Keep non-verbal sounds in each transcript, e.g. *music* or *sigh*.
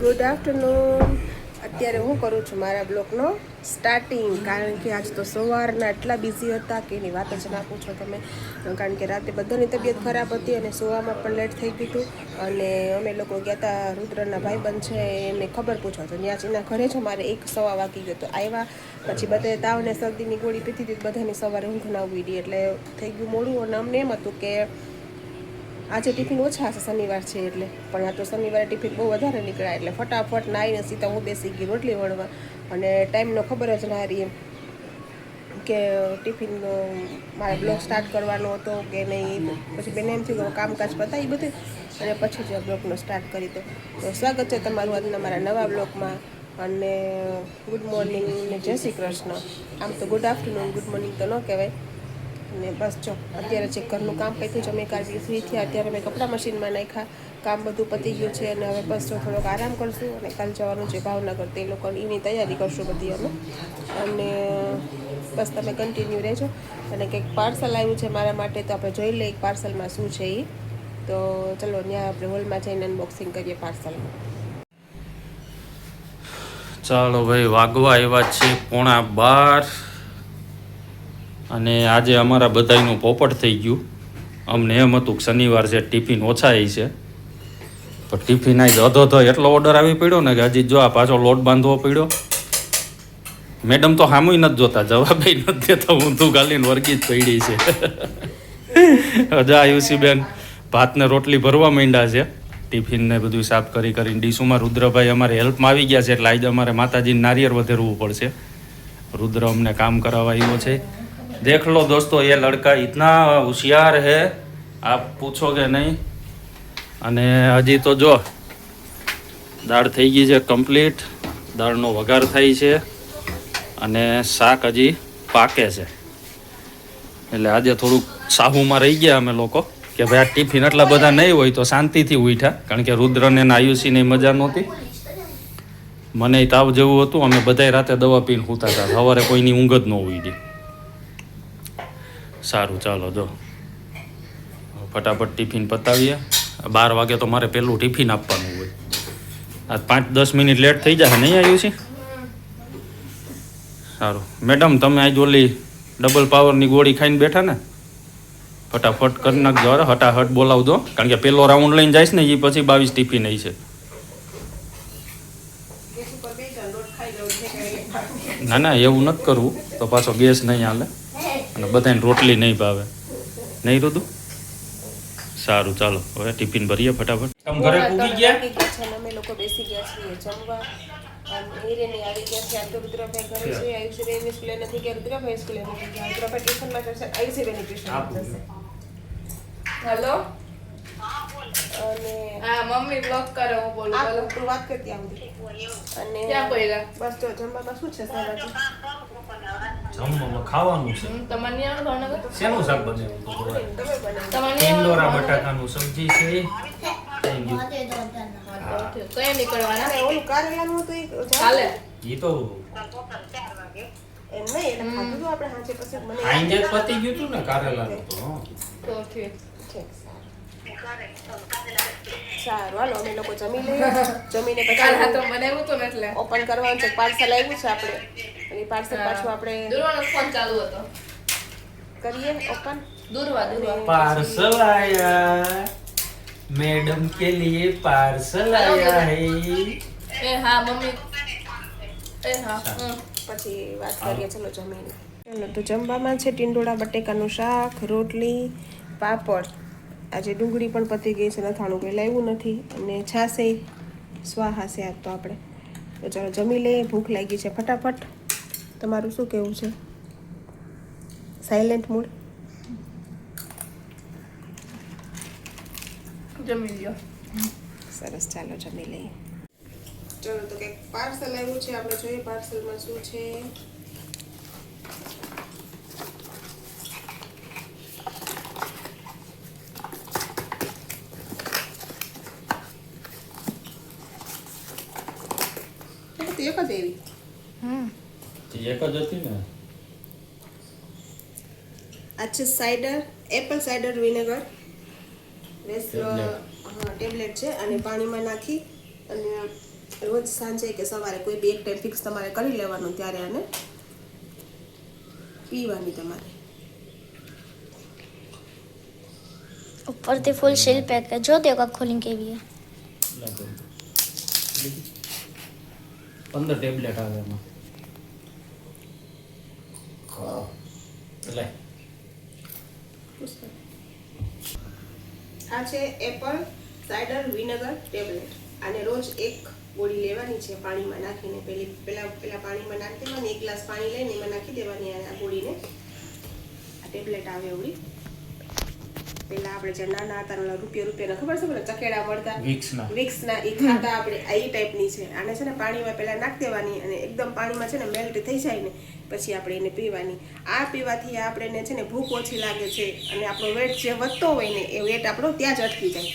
Good afternoon અત્યારે હું કરું છું મારા બ્લોગનો સ્ટાર્ટિંગ કારણ કે આજ તો સવારના એટલા બિઝી હતા કે એની વાત જ ના પૂછો તમે. કારણ કે રાતે બધાની તબિયત ખરાબ હતી અને સુવામાં પણ લેટ થઈ ગયું હતું. અને અમે લોકો ગયા હતા રુદ્રના ભાઈબંધ છે એને ખબર પૂછો તો ત્યાં એના ઘરે જ મારે એક સવા વાગી ગયો તો આવ્યા પછી બધે તાવ ને શરદીની ગોળી પીધી હતી બધાની સવારે ઊંઘ ના ઉડી એટલે થઈ ગયું મોડું. અને અમને એમ હતું કે આજે ટિફિન ઓછા હશે, શનિવાર છે એટલે. પણ આ તો શનિવારે ટિફિન બહુ વધારે નીકળ્યા એટલે ફટાફટ નાહીને સીધા હું બેસી ગઈ રોટલી વણવા. અને ટાઈમનો ખબર જ ના રહી એમ કે ટિફિનનો મારે બ્લોગ સ્ટાર્ટ કરવાનો હતો કે નહીં. પછી બેને એમ થયું કામકાજ પતાવી બધું. અને પછી જ બ્લોગનો સ્ટાર્ટ કરી દો તો સ્વાગત છે તમારું આજના મારા નવા બ્લોગમાં અને ગુડ મોર્નિંગ ને જય શ્રી કૃષ્ણ. આમ તો ગુડ આફ્ટરનૂન, ગુડ મોર્નિંગ તો ન કહેવાય. અને બસ જો, અત્યારે જે ઘરનું કામ પત્યું છે અમે કાઢી ફ્રી થયા, અત્યારે મેં કપડાં મશીનમાં નાખ્યા, કામ બધું પતી ગયું છે અને હવે બસ જો થોડોક આરામ કરશું અને કાલ જવાનું છે ભાવનગર, તે લોકોની એની તૈયારી કરશું બધી અમે. અને બસ તમે કન્ટિન્યુ રહેજો. અને કંઈક પાર્સલ આવ્યું છે મારા માટે, તો આપણે જોઈ લઈએ પાર્સલમાં શું છે એ તો ચલો, ત્યાં આપણે હોલમાં જઈને અનબોક્સિંગ કરીએ પાર્સલમાં ચાલો ભાઈ, વાગવા આવ્યા છે પોણા બાર. અને આજે અમારા બધાનું પોપટ થઈ ગયું. અમને એમ હતું કે શનિવાર છે, ટિફિન ઓછા એ છે. પણ ટિફિન આજ અધો તો એટલો ઓર્ડર આવી પડ્યો ને કે હજી જો આ પાછો લોટ બાંધવો પડ્યો. મેડમ તો સામું નથી જોતા જવાબે નથી દેતા, ઊંધું ગાલીને વર્ગી જ પડી છે. હજા આયુષી બેન ભાતને રોટલી ભરવા માંડ્યા છે. ટિફિનને બધું સાફ કરી કરીને ડીશુમાં રુદ્રભાઈ અમારે હેલ્પમાં આવી ગયા છે, એટલે આજે અમારે માતાજીને નારિયેર વધેરવું પડશે. રુદ્ર અમને કામ કરાવવા આવ્યો છે. देख लो दोस्तों ये लड़का इतना होशियार है आप पूछोगे નહીં અને હજી તો જો દાળ થઈ ગઈ છે કમ્પ્લીટ દાળનો વઘાર થાય છે અને શાક હજી પાકે છે એટલે આજે થોડુંક સાહુમાં રહી ગયા અમે લોકો કે ભાઈ આ ટિફિન એટલા બધા નહીં હોય તો શાંતિથી ઉઠ્યા કારણ કે રુદ્રને ને આયુષીને મજા નહોતી મને તાવ જેવું હતું અમે બધાય રાતે દવા પીને સૂતા હતા સવારે કોઈની ઊંઘ જ ન ઉડી સારું, ચાલો જો. ફટાફટ ટિફિન પતાવીએ. બાર વાગે તો મારે પહેલું ટિફિન આપવાનું હોય. આ પાંચ દસ મિનિટ લેટ થઈ જશે નહીં આવ્યું છે? સારું. મેડમ, તમે આજ ઓલી ડબલ પાવરની ગોળી ખાઈને બેઠા ને? ફટાફટ કરી નાખજો, અરે હટાહટ બોલાવજો. કારણ કે પેલો રાઉન્ડ લઈને જઈશ ને એ પછી બાવીસ ટિફિન આવી છે. ના ના, એવું નથી કરવું. તો પાછો ગેસ નહીં હાલે. અને બધાને રોટલી નહીં ભાવે. નહીં રુદુ સારું ચાલો. હવે ટિફિન ભરીએ ફટાફટ. તમે ઘરે પૂગી ગયા? લાગી ગયા છે અને અમે લોકો બેસી ગયા છીએ જમવા. અને હિરેની આવી ગયા છે આમ તો રુદ્રભાઈ ઘરે છે આયુષીબેનની સ્કૂલે નથી ગયા રુદ્રભાઈ સ્કૂલે નથી ગયા. રુદ્રભાઈ ટ્યુશનમાં જશે આયુષીબેનની ટ્યુશનમાં જશે. હેલો? અને હા મમ્મી બ્લોક કરે હું બોલું આ બોલો. તું વાત કરતી આમ અને ક્યાં પડ્યા બસ જો જમવામાં શું છે સારાજી જમવામાં ખાવાનું છે. શેનું શાક બનાવ્યું ભાવનગર? બટાકાનું સબ્જી છે. એ જાણ- કાલે ઈ તો પતી ગયું હતું ને કારેલાનું તો. સારું હાલો અમે લોકો જમી લઈએ. જમીને પછી ઓપન કરવાનું છે પાર્સલ આવ્યું છે આપણે. અને પાછળ પાછું આપણે દૂરવાનો ફોન ચાલુ હતો. કરીએ ઓપન દૂરવા દૂરવા. પાર્સલ આયા. મેડમ કે लिए પાર્સલ આયા હે. એ હા મમ્મી. એ હા પછી વાત કરીએ ચલો જમીને. ચલો તો જમવામાં છે ટીંડોળા બટેકાનું શાક રોટલી પાપડ. આજે ડુંગળી પણ પતી ગઈ છે નથાણું કંઈ લાવ્યું નથી. અને છાશે સ્વાહાશે આજ તો આપણે. તો ચાલો જમી લઈએ ભૂખ લાગી છે ફટાફટ. તમારું શું કહેવું છે? સાયલેન્ટ મૂડ જમી લ્યો. સરસ ચાલો જમી લઈએ. ચલો તો કંઈક પાર્સલ આવ્યું છે આપણે જોઈએ પાર્સલમાં શું છે એ તો એક જ એવી એક જ હતી ને આ છે cider apple cider vinegar tablet છે અને પાણીમાં નાખી અને રોજ સાંજે કે સવારે કોઈ બે એક ટાઈમ ફિક્સ તમારે કરી લેવાનું ત્યારે આને પીવાની તમારે. ઉપરથી ફૂલ સીલ પેક જો તે દેખો ખોલી કેવી છે પંદર ટેબ્લેટ આવે એમાં. એટલે આ છે એપલ સાઇડર વિનેગર ટેબ્લેટ આને રોજ એક ગોળી લેવાની છે પાણીમાં નાખીને. પેલી પેલા પહેલાં પાણીમાં નાખી દેવાની, એક ગ્લાસ પાણી લઈને એમાં નાખી દેવાની આ ગોળીને આ ટેબ્લેટ આવે એવડી. પેલા આપણે જે નાના હતા ને રૂપિયા રૂપિયા ખબર છે પેલા ચકેડા મળતા વિક્સના. વિક્સના એ ખાતા આપણે આ ટાઈપની છે. આને છે ને પાણીમાં પેલા નાખી દેવાની અને એકદમ પાણીમાં છે ને મેલ્ટ થઈ જાય ને પછી આપણે એને પીવાની. આ પીવાથી આપણે છે ને ભૂખ ઓછી લાગે છે અને આપણો વેટ જે વધતો હોય ને એ વેટ આપણો ત્યાં જ અટકી જાય.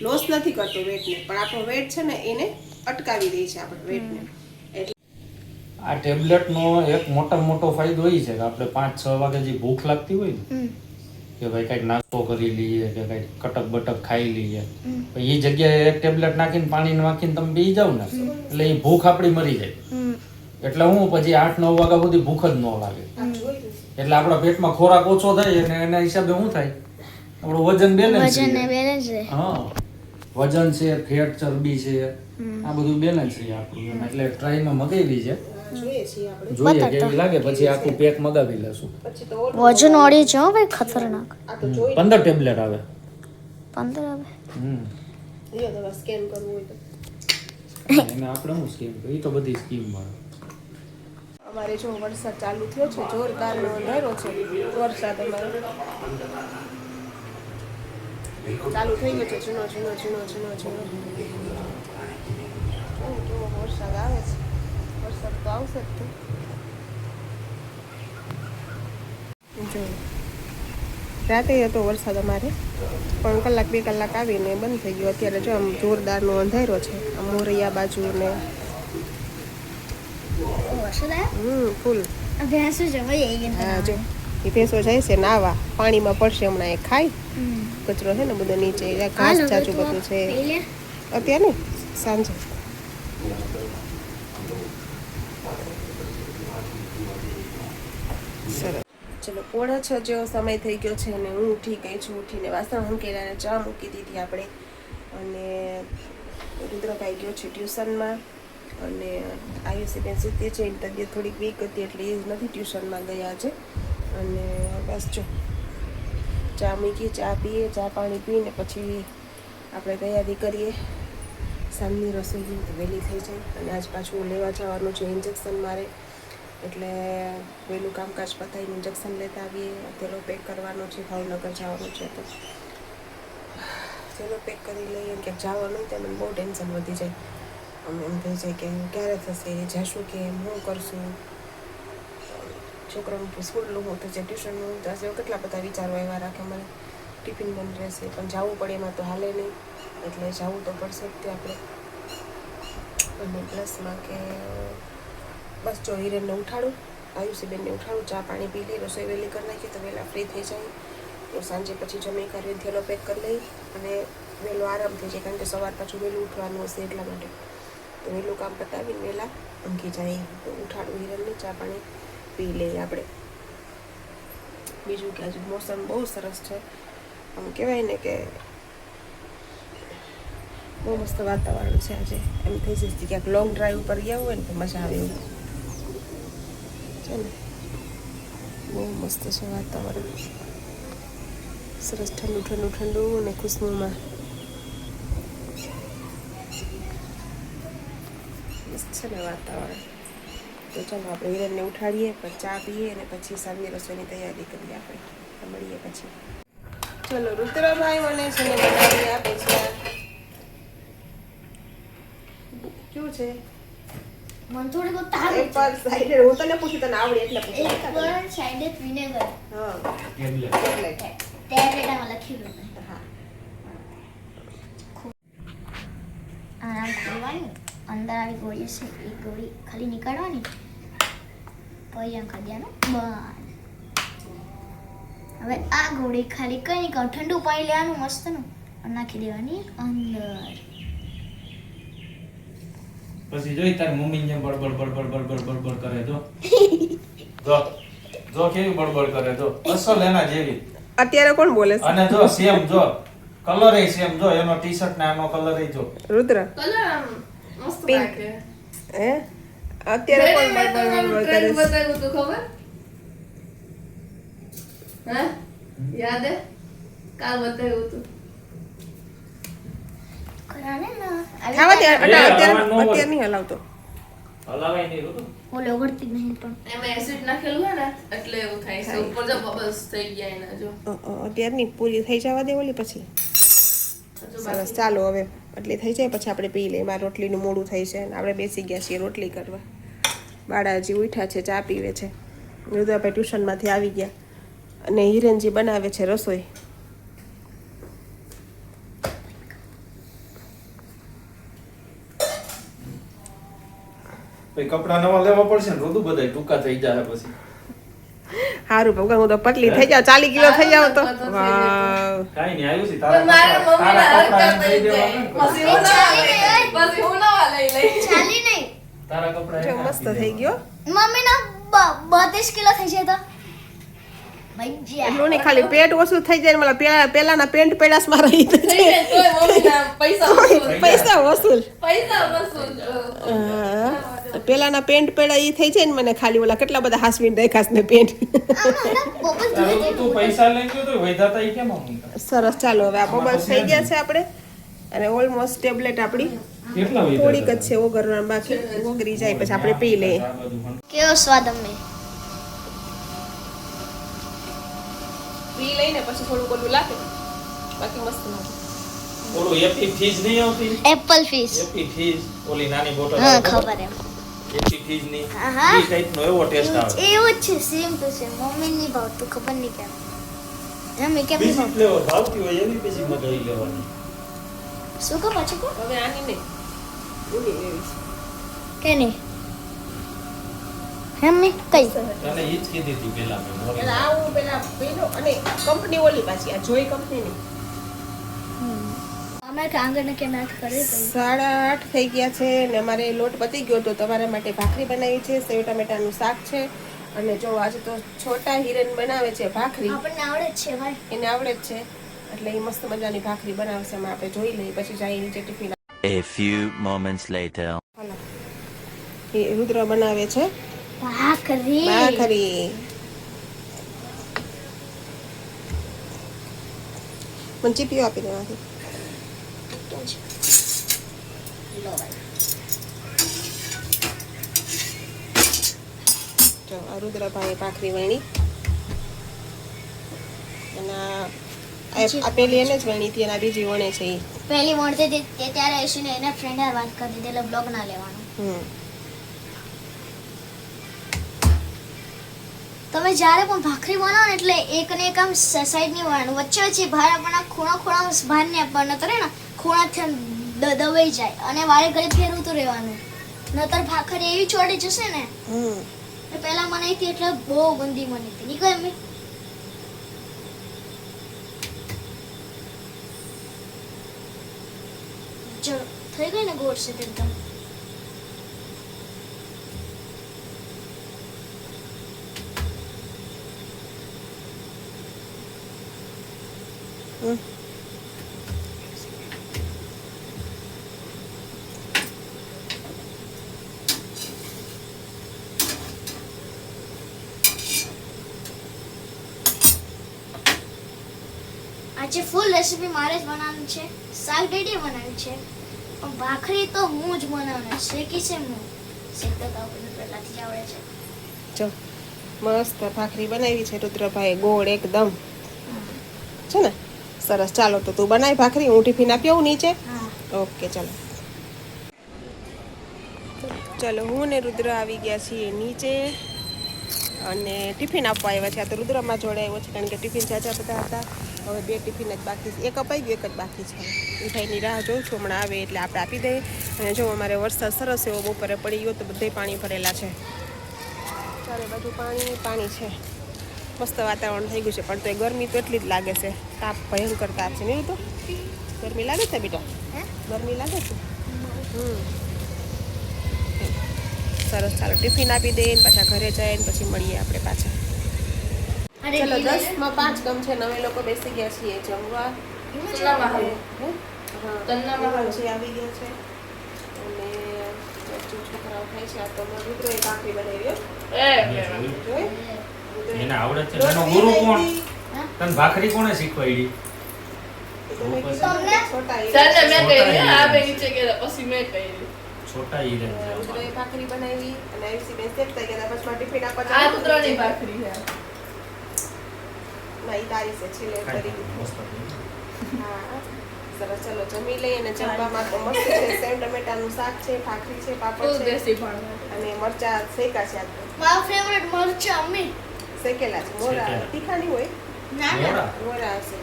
લોસ નથી કરતો વેટને પણ આપણો વેટ છે ને એને અટકાવી દે છે આપણો વેટને એટલે આ ટેબ્લેટનો એક મોટા મોટો ફાયદો એ છે કે આપણે પાંચ છ વાગે જે ભૂખ લાગતી હોય ને કે ભાઈ કંઈક નાસ્તો કરી લઈએ કે કંઈક કટક બટક ખાઈ લઈએ. તો એ જગ્યાએ એક ટેબ્લેટ નાખીને પાણી નાખીને તમે બી જાવ ને. એટલે એ ભૂખ આપણી મરી જાય. એટલે હું પછી આઠ નવ વાગ્યા સુધી ભૂખ જ ન લાગે. એટલે આપણા પેટમાં ખોરાક ઓછો થાય અને એના હિસાબે શું થાય? આપણું વજન બેલેન્સ હા. વજન છે ફેટ ચરબી છે. આ બધું બેલેન્સ રહે આપણું. એટલે ટ્રાયમાં મગાવી છે. જોઈએ છીએ આપણે. કેવી લાગે પછી આખું પેક મગાવી લેશું. પછી તો ઓલું વજન વાળી છે હો ભાઈ ખતરનાક. આ તો જોઈ પંદર ટેબ્લેટ આવે. પંદર આવે. હમ. લ્યો તમારે સ્કેન કરવું હોય તો. એને આપણે શું સ્કીમ એ તો બધી સ્કીમમાં અમારે જો વરસાદ ચાલુ થયો છે જોરદારનો અંધારો છે વરસાદ અમારે. ચાલુ થઈ ગયો છે જૂનો જૂનો જૂનો જૂનો જૂનો વરસાદ આવે છે. તો આવશે જ તો. જો. રાતે હતો વરસાદ અમારે. પણ કલાક બે કલાક આવીને બંધ થઈ ગયો. અત્યારે જો આમ જોરદારનો અંધારો છે. આ મોરૈયા બાજુ ને હમ ફૂલ. ભેંસો છે ભાઈ એ હા જો. એ ભેંસો જાય છે નાવા. પાણીમાં પડશે હમણાં એ ખાય કચરો છે ને બધો નીચે ઘાસ ચાચું બધું છે. અત્યારે સાંજે સરસ ચલો, પોણા છ જેવો સમય થઈ ગયો છે અને હું ઉઠી ગઈ છું, ઉઠીને વાસણ હંકેલાને ચા મૂકી દીધી આપણે. અને રુદ્રભાઈ ગયો છે ટ્યુશનમાં અને આયુષી બેન સીધી છે, એની તબિયત થોડીક વીક હતી એટલે એ નથી ટ્યુશનમાં ગયા છે અને બસ જો, ચા મૂકીએ, ચા પીએ, ચા પાણી પીને પછી આપણે તૈયારી કરીએ. સાંજની રસોઈ વહેલી થઈ જાય અને આજ પાછું લેવા જવાનું છે ઇન્જેક્શન મારે. એટલે વહેલું કામકાજ પતાવીને ઇન્જેક્શન લેતા આવીએ. પેલો પેક કરવાનો છે, ભાવનગર જવાનું છે તો. પેલો પેક કરી લઈએ કે જવાનું તો મને બહુ ટેન્શન વધી જાય. અમે એમ થઈ જાય કે ક્યારે થશે, જશું કે હું કરશું? છોકરાનું સ્કૂલનું હું તો ટ્યુશનનું તો કેટલા બધા વિચારો એવા રાખે મને ટિફિન બંધ રહેશે, પણ જવું પડે એમાં તો હાલે નહીં. એટલે જવું તો પડશે જ તે આપણે. અને પ્લસમાં કે બસ જો હિરેનને ઉઠાડું. આયુષીબેનને ઉઠાડું, ચા પાણી પી લઈ, રસોઈ વહેલી કરી નાખી, તો વહેલા ફ્રી થઈ જાય. તો સાંજે પછી જમી કરી થેલો પેક કરી લઈ અને વહેલો આરામ થઈ જાય, કારણ કે સવાર પાછું વહેલું ઉઠવાનું હશે એટલા માટે. તો વહેલું કામ પતાવીને વહેલા ઊંઘી જાય. તો ઉઠાડું હિરણને ચા પાણી પી લઈએ આપણે. બીજું કે આજે મોસમ બહુ સરસ છે. આમ કહેવાય ને કે બહુ મસ્ત વાતાવરણ છે આજે. એમ થઈ જશે. ક્યાંક લોંગ ડ્રાઈવ પર ગયા હોય ને તો મજા આવે એવું. છે ને બહુ મસ્ત છે વાતાવરણ. સરસ ઠંડુ ઠંડુ ઠંડુ અને ખુશનુમાં. મસ્ત છે ને વાતાવરણ. તો ચાલો આપણે હિરણને ઉઠાડીએ, પછી ચા પીએ અને પછી સાંજની રસોઈની તૈયારી કરીએ આપણે. મળીએ પછી. ચલો, રુદ્રભાઈ મને છે ને બનાવી આપે છે. કેવું છે? મને થોડી બહુ એક એપલ સાઈડ હું તને પૂછું તને આવડે એટલે પૂછું. એક પર સાઈડે વિનેગર હા. ટેબ્લેટ ટેબ્લેટ આમાં લખેલું હા. આરામ કરવાની અંદર આવી ગોળી છે એ ગોળી ખાલી નીકાળવાની પછી આમ દેવાનું બંધ હવે આ ગોળી ખાલી કઈ નીકળ? કહું ઠંડુ પાણી લેવાનું મસ્તનું નાખી દેવાની અંદર. પછી જોઈ તાર મમ્મી જેમ બડબડ બડબડ બડબડ બડબડ કરે જો *laughs* જો જો કેવી બડબડ કરે જો અસલ એના જેવી. અત્યારે કોણ બોલે છે? અને જો સેમ જો. કલર એ સેમ જો એનો ટી શર્ટ ને આનો કલર એ જો. રુદ્ર? કલર મસ્ત લાગે. હે? અત્યારે કોણ બળબડ બળબડ કરે છે? બતાવ્યું તો ખબર? હે? યાદ હે? કાલ બતાવ્યું આવી ખાવા દે અત્યારે નહીં હલાવતો. હલાવાય નહીં રુદુ. ઓલે ઓગળતી નહીં પણ. એમાં એસિડ નાખેલું હોય ને એટલે એવું થાય. છે ઉપર જો બબલ્સ થઈ ગયા એના જો. અ, અ, અત્યારની પૂરી થઈ જવા દે ઓલી પછી. સરસ ચાલો હવે. એટલી થઈ જાય પછી આપણે પી લઈએ. મારે રોટલીનું મોડું થઈ છે અને આપણે બેસી ગયા છીએ રોટલી કરવા. બાળા હજી ઉઠ્યા છે ચા પીવે છે. રુદ્રભાઈ ટ્યુશનમાંથી આવી ગયા. અને હિરેનજી બનાવે છે રસોઈ. પછી કપડા નવા લેવા પડશે ને રોદુ બધાય ટૂંકા થઈ જાય પછી. સારું ભગવાન હું તો પતલી થઈ જાવ ચાલી કિલો થઈ જાવ તો. કઈ નહીં આવ્યું છે તારા કપડા- ને. પછી હું. પછી હું લઈ લઈ ચાલી નહીં. તારા કપડા મસ્ત થઈ. ગયો. મમ્મીના બત્રીસ કિલો થઈ જાય તો. ખાલી પેટ ઓછું થઈ જાય ને મને પેલા પેલાના પેન્ટ પેડાસમાં રહી પૈસા વસૂલ. પૈસા. પેલાના પેન્ટ પેડા ઈ થઈ જાય ને મને ખાલી ઓલા કેટલા બધા હાસવી દેખાશ ને પેન્ટ. બબલ તારું તો તું પૈસા લઈ ગયો તો વૈધાતા ઈ કેમ આમ? સરસ ચાલો હવે આ બબલ્સ થઈ ગયા છે. આપણે. અને ઓલમોસ્ટ ટેબ્લેટ આપણી. થોડીક જ છે ઓગરવા બાકી. ઓગરી જાય પછી આપણે પી લઈએ. કેવો સ્વાદ અમને પી લઈને પછી થોડું ઓલું લાગે બાકી મસ્ત લાગે. ઓલું એપી ફીઝ નહીં આવતી? Apple fees. એપી ફીઝ ઓલી નાની બોટલ હા ખબર એમ. એપી ફીઝની ટાઈપનો એવો ટેસ્ટ આવે. એવું જ છે સેમ ટુ સેમ મમ્મી ભાવતું ખબર નહીં કેમ. મમ્મી કેમ બીજી ફ્લેવર ભાવતી હોય એવી પછી મગાવી લેવાની. શું કહો પાછું કહો? હવે આની નહીં. ઓલી લેવી છે. કે નહીં કઈ? તને ઈ જ કીધી હતી પેલા મેં મોરી. આવું પેલો અને કંપની ઓલી પાછી આ જોઈ કંપની ની અમારે કાંગર કે નાખ કરે તો સાડા આઠ થઈ ગયા છે અને અમારે લોટ પતી ગયો તો તમારા માટે ભાખરી બનાવી છે સેવ ટમેટાનું શાક છે અને જો આજે તો છોટા હિરેન બનાવે છે ભાખરી. આપણને આવડે જ છે ભાઈ. એને આવડે જ છે. એટલે એ મસ્ત મજાની ભાખરી બનાવશે અમે આપણે જોઈ લઈએ પછી જાય નીચે tiffin. A few moments later. એ રુદ્ર બનાવે છે. ભાખરી. ભાખરી. મને ચીપીઓ આપી દેવાથી. લો ભાઈ જો આ રુદ્રભાઈ ભાખરી વણી. અને આ- આ આ પેલી એને જ વણી હતી અને બીજી વણે છે એ પહેલી મળતી હતી તે ત્યારે ઈશુને એના ફ્રેન્ડ હારે વાત કરી દીધી એટલે બ્લોગ ના લેવાનો. તમે જ્યારે પણ ભાખરી બનાવો ને એટલે એક ને એક આમ સાઈડ નહીં બનાવવાનું વચ્ચે વચ્ચે બહાર આપણને ખૂણા ખૂણા નહીં આપવાનું નતર હે ને? ખૂણાથી આમ દ- દબાઈ જાય અને વારે ઘરે ફેરવતું રહેવાનું. નતર ભાખરી એવી ચોડી જશે ને હમ. પહેલા મને હતી એટલે બહુ ગંદી મને હતી. નીકળે એમ. ચલો થઈ ગઈ ને ગોળ છે એકદમ? હમ. આજે ફૂલ રેસીપી મારે જ બનાવવાની છે. શાક ડેડીએ બનાવી છે. પણ ભાખરી તો હું જ બનાવવાની શેકી છે હું. શેકતા તો આપણને પહેલાંથી આવડે છે. જો મસ્ત ભાખરી બનાવી છે રુદ્રભાઈ ગોળ એકદમ. છે ને? સરસ. ચાલો તો તું બનાવી ભાખરી હું ટિફિન આપી આવું નીચે. ઓકે ચાલો. ચલો હું ને રુદ્ર આવી ગયા છીએ નીચે. અને ટિફિન આપવા આવ્યા છે. આ તો રુદ્રમાં જોડે આવ્યો છે કારણ કે ટિફિન જાજા બધા હતા. હવે બે ટિફિન જ બાકી છે. એક અપાઈ ગયું એક જ બાકી છે. મીઠાઈની રાહ જોઉં છું હમણાં આવે એટલે આપણે આપી દઈએ. અને જો અમારે વરસાદ સરસ એવો બપોરે પડી ગયો તો બધે પાણી ભરેલા છે. ચારે બાજુ પાણી પાણી છે. મસ્ત વાતાવરણ થઈ ગયું છે પણ તો એ ગરમી તો એટલી જ લાગે છે. તાપ ભયંકર તાપ છે. નહીં તો ગરમી લાગે છે બેટા? હે? ગરમી લાગે છે? હમ. સરસ ચાલો ટિફિન આપી દઈએ પાછા ઘરે જઈએ પછી મળીએ આપણે પાછા. ચલો દસમાં પાંચ ગમ છે નવે લોકો બેસી ગયા છીએ જમવા તન્ના મહાલ. હે? હા તન્ના મહાલ. છે આવી ગયા છે અને છોકરાઓ ખાય છે આ તો અમારો રુદ્ર એક આખરી બનાવી હો. એ જોઈ? એને આવડે છે એનો ગુરુ કોણ તને ભાખરી કોણે શીખવાડી? છોટા એ. સર મેં છોટા કહી ઈ. આ બે નીચે ગયા પછી મેં કહી છોટા ઈ રહે છે રુદ્રએ ભાખરી બનાવી અને આયુષી બેન સેટ થઈ ગયા પછી ટિફિન આપવા આ કૂતરાની ભાખરી છે ના તારી છે છેલ્લે કરી. હા સરસ ચલો જમી લઈએ અને જમવામાં તો મસ્ત છે. સેવ ટમેટાનું શાક છે ભાખરી છે પાપડ છે. અને મરચા શેકા છે આ મારો ફેવરેટ મરચા અમ્મી. શેકેલા છે. મોરા. તીખા નહીં હોય? ના ના. મોરા? મોરા હશે.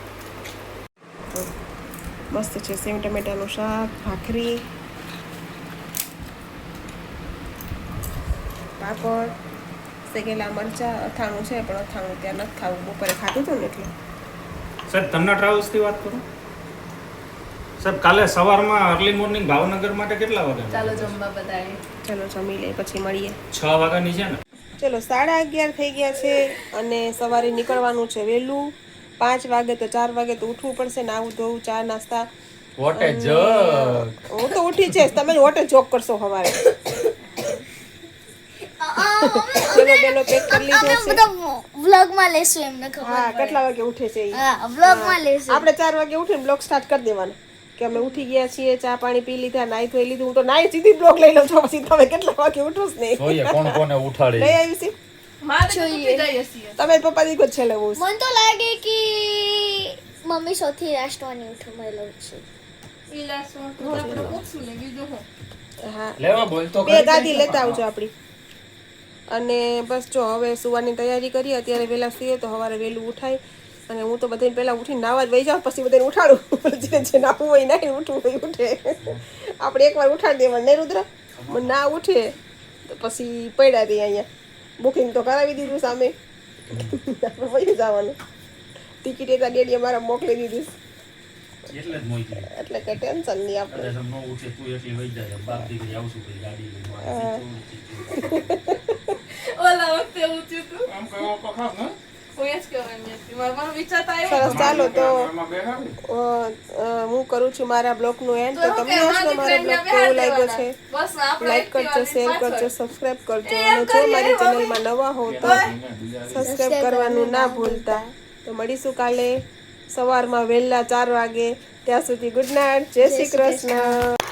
મસ્ત છે. સેવ ટમેટાનું શાક ભાખરી. પાપડ. શેકેલા મરચા અથાણું છે પણ અથાણું ત્યાં નથી ખાવું. બપોરે ખાધું હતું ને એટલે? સાહેબ તમને ટ્રાવેલ્સથી વાત કરું? સાહેબ કાલે સવારમાં અર્લી મોર્નિંગ ભાવનગર માટે કેટલા વાગે ચાલો જમવા બધાએ. ચાલો જમી લઈએ પછી મળીએ. છ વાગ્યાની છે ને? ચલો સાડા અગિયાર થઈ ગયા છે અને સવારે નીકળવાનું છે વહેલું. પાંચ વાગે તો ચાર વાગે તો ઉઠવું પડશે નાવું ધોવું ચા નાસ્તા. વોટ એ હું તો ઉઠી છે તમે હોટે જોક કરશો સવારે. ચલો બેનો પેક કરી લીધો છે. બધા વ્લોગમાં લેશું એમને ખબર હા કેટલા વાગે ઉઠે છે હા વ્લોગમાં લેશું. આપણે ચાર વાગે ઉઠીને બ્લોગ સ્ટાર્ટ કરી દેવાનો. કે અમે ઉઠી ગયા છીએ ચા પાણી પી લીધા નાઈ ધોઈ લીધું. હું તો નાઈ સીધી બ્લોગ લઈ લઉં છું. પછી તમે કેટલા વાગે ઉઠો જ નહીં જોઈએ કોણ કોને ઉઠાડે. લઈ આવી છે તમે પપ્પા દીકો જ છેલ્લે બહુ મને તો લાગે કે મમ્મી સૌથી રાષ્ટ્રવાની ઉઠું મહિલા છે. ઈ લાસ્ટમાં તો આપણે પૂછશું ને બીજું હા. લેવા બોલ તો બે ગાદી લેતા આવજો આપણી. અને બસ જો હવે સુવાની તૈયારી કરીએ અત્યારે વહેલા સુઈએ તો સવારે વહેલું ઉઠાય. અને હું તો બધાને પહેલાં ઉઠીને નાવા જ વહી જાઉં પછી બધાને ઉઠાડું. જે જે નાવું હોય નાઈ ઉઠવું હોય ઉઠે. આપણે એકવાર ઉઠાડી દેવાનું નહીં રુદ્ર? ના ઉઠે તો પછી પડ્યા રહી અહીંયા. બુકિંગ તો કરાવી દીધું સામે. આપણે વહી જવાનું. ટિકિટ એટલા ડેડીએ મારા મોકલી દીધી. એટલે કંઈ ટેન્શન નહીં આપણે. આમ ન તું સરસ ચાલો તો હું કરું છું મારા બ્લોગનું એન્ડ તો તમને આજનો મારો બ્લોગ લાગ્યો છે. લાઈક કરજો શેર કરજો સબસ્ક્રાઇબ કરજો અને જો મારી ચેનલમાં નવા હો તો કરવાનું ના ભૂલતા તો મળીશું કાલે સવારમાં વહેલા ચાર વાગે ત્યાં સુધી ગુડ નાઇટ જય શ્રી કૃષ્ણ